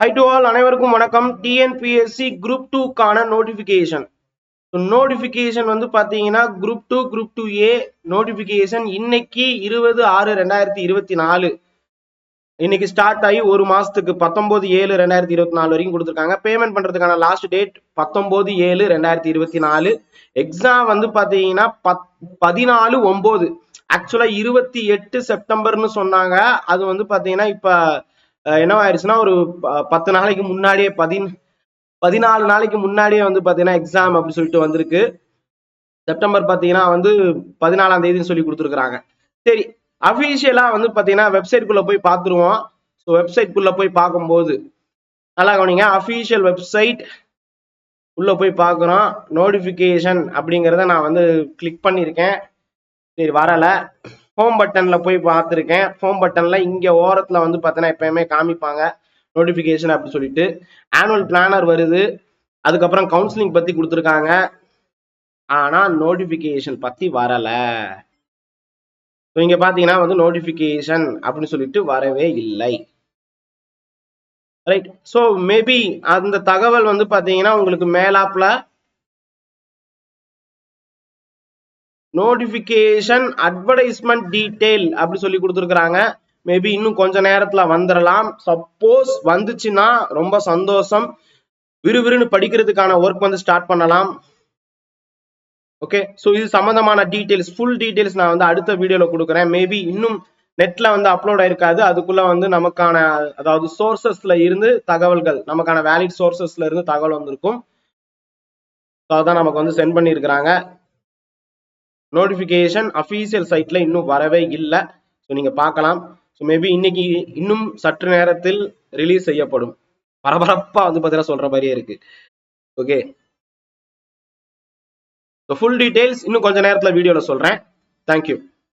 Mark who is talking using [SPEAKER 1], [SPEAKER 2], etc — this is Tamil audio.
[SPEAKER 1] ஹை டு ஆல் அனைவருக்கும் வணக்கம். டிஎன்பிஎஸ்சி குரூப் டூக்கான நோட்டிஃபிகேஷன் நோட்டிஃபிகேஷன் வந்து பார்த்தீங்கன்னா group two group two A notification இன்னைக்கு இருபது ஆறு ரெண்டாயிரத்தி இருபத்தி நாலு. இன்னைக்கு ஸ்டார்ட் ஆகி ஒரு மாசத்துக்கு பத்தொன்பது ஏழு ரெண்டாயிரத்தி இருபத்தி நாலு வரைக்கும் கொடுத்துருக்காங்க. பேமெண்ட் பண்ணுறதுக்கான லாஸ்ட் டேட் பத்தொன்பது ஏழு ரெண்டாயிரத்தி இருபத்தி நாலு. எக்ஸாம் வந்து பார்த்தீங்கன்னா பத் பதினாலு ஒம்பது. ஆக்சுவலாக இருபத்தி எட்டு செப்டம்பர்னு சொன்னாங்க. அது வந்து பார்த்தீங்கன்னா இப்போ அஹ், என்னவாயிருச்சுன்னா ஒரு ப- பத்து நாளைக்கு முன்னாடியே பதின் பதினாலு நாளைக்கு முன்னாடியே வந்து பார்த்தீங்கன்னா எக்ஸாம் அப்படின்னு சொல்லிட்டு வந்திருக்கு. செப்டம்பர் பார்த்தீங்கன்னா வந்து பதினாலாம் தேதின்னு சொல்லி கொடுத்துருக்குறாங்க. சரி அஃபிஷியலாக வந்து பார்த்தீங்கன்னா வெப்சைட்குள்ளே போய் பார்த்துருவோம் ஸோ வெப்சைட்குள்ளே போய் பார்க்கும்போது நல்லா கவனிங்க அஃபீஷியல் வெப்சைட் உள்ளே போய் பார்க்குறோம் நோட்டிஃபிகேஷன் அப்படிங்கிறத நான் வந்து கிளிக் பண்ணியிருக்கேன் சரி வரலை. ஹோம் பட்டன்ல போய் பார்த்துருக்கேன். ஹோம் பட்டன்ல இங்க ஓரத்துல வந்து பார்த்தீங்கன்னா எப்பயுமே காமிப்பாங்க. நோட்டிஃபிகேஷன் அப்படி சொல்லிட்டு. ஆனுவல் பிளானர் வருது. அதுக்கப்புறம் கவுன்சிலிங் பத்தி கொடுத்துருக்காங்க. ஆனா நோட்டிஃபிகேஷன் பத்தி வரல. ஸோ இங்க பாத்தீங்கன்னா வந்து நோட்டிஃபிகேஷன் அப்படின்னு சொல்லிட்டு வரவே இல்லை. ரைட் ஸோ மேபி அந்த தகவல் வந்து பார்த்தீங்கன்னா உங்களுக்கு மேலாப்பில் நோட்டிஃபிகேஷன் அட்வர்டைஸ்மெண்ட் டீடைல் அப்படி சொல்லி கொடுத்துருக்குறாங்க. மேபி இன்னும் கொஞ்ச நேரத்துல வந்துடலாம் சப்போஸ் வந்துச்சுன்னா ரொம்ப சந்தோஷம். விறுவிறுன்னு படிக்கிறதுக்கான ஒர்க் வந்து ஸ்டார்ட் பண்ணலாம். ஓகே ஸோ இது சம்மந்தமான டீட்டெயில்ஸ் ஃபுல் டீடைல்ஸ் நான் வந்து அடுத்த வீடியோவில் கொடுக்குறேன். மேபி இன்னும் நெட்டில் வந்து அப்லோட் ஆயிருக்காது. அதுக்குள்ளே வந்து நமக்கான அதாவது சோர்சஸில் இருந்து தகவல்கள் நமக்கான வேலிட் சோர்சஸில் இருந்து தகவல் வந்திருக்கும். ஸோ அதான் நமக்கு வந்து சென்ட் பண்ணியிருக்கிறாங்க. நோட்டிஃபிகேஷன் அஃபீஷியல் சைட்ல இன்னும் வரவே இல்லை. ஸோ நீங்க பார்க்கலாம். ஸோ மேபி இன்னைக்கு இன்னும் சற்று நேரத்தில் ரிலீஸ் செய்யப்படும். பரபரப்பா வந்து பார்த்தீங்கன்னா சொல்ற மாதிரியே இருக்கு. ஓகே ஃபுல் டீடைல்ஸ் இன்னும் கொஞ்ச நேரத்துல வீடியோல சொல்றேன். தேங்க்யூ